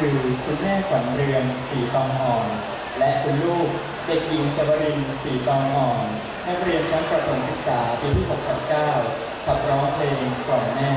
คือคุณแม่ขวัญเรือนสีตองอ่อน และคุณลูกเด็กหญิงสวรินสีตองอ่อนนักเรียนชั้นประถมศึกษาปีที่6กับ9ขับร้องเพลงก่อมแม่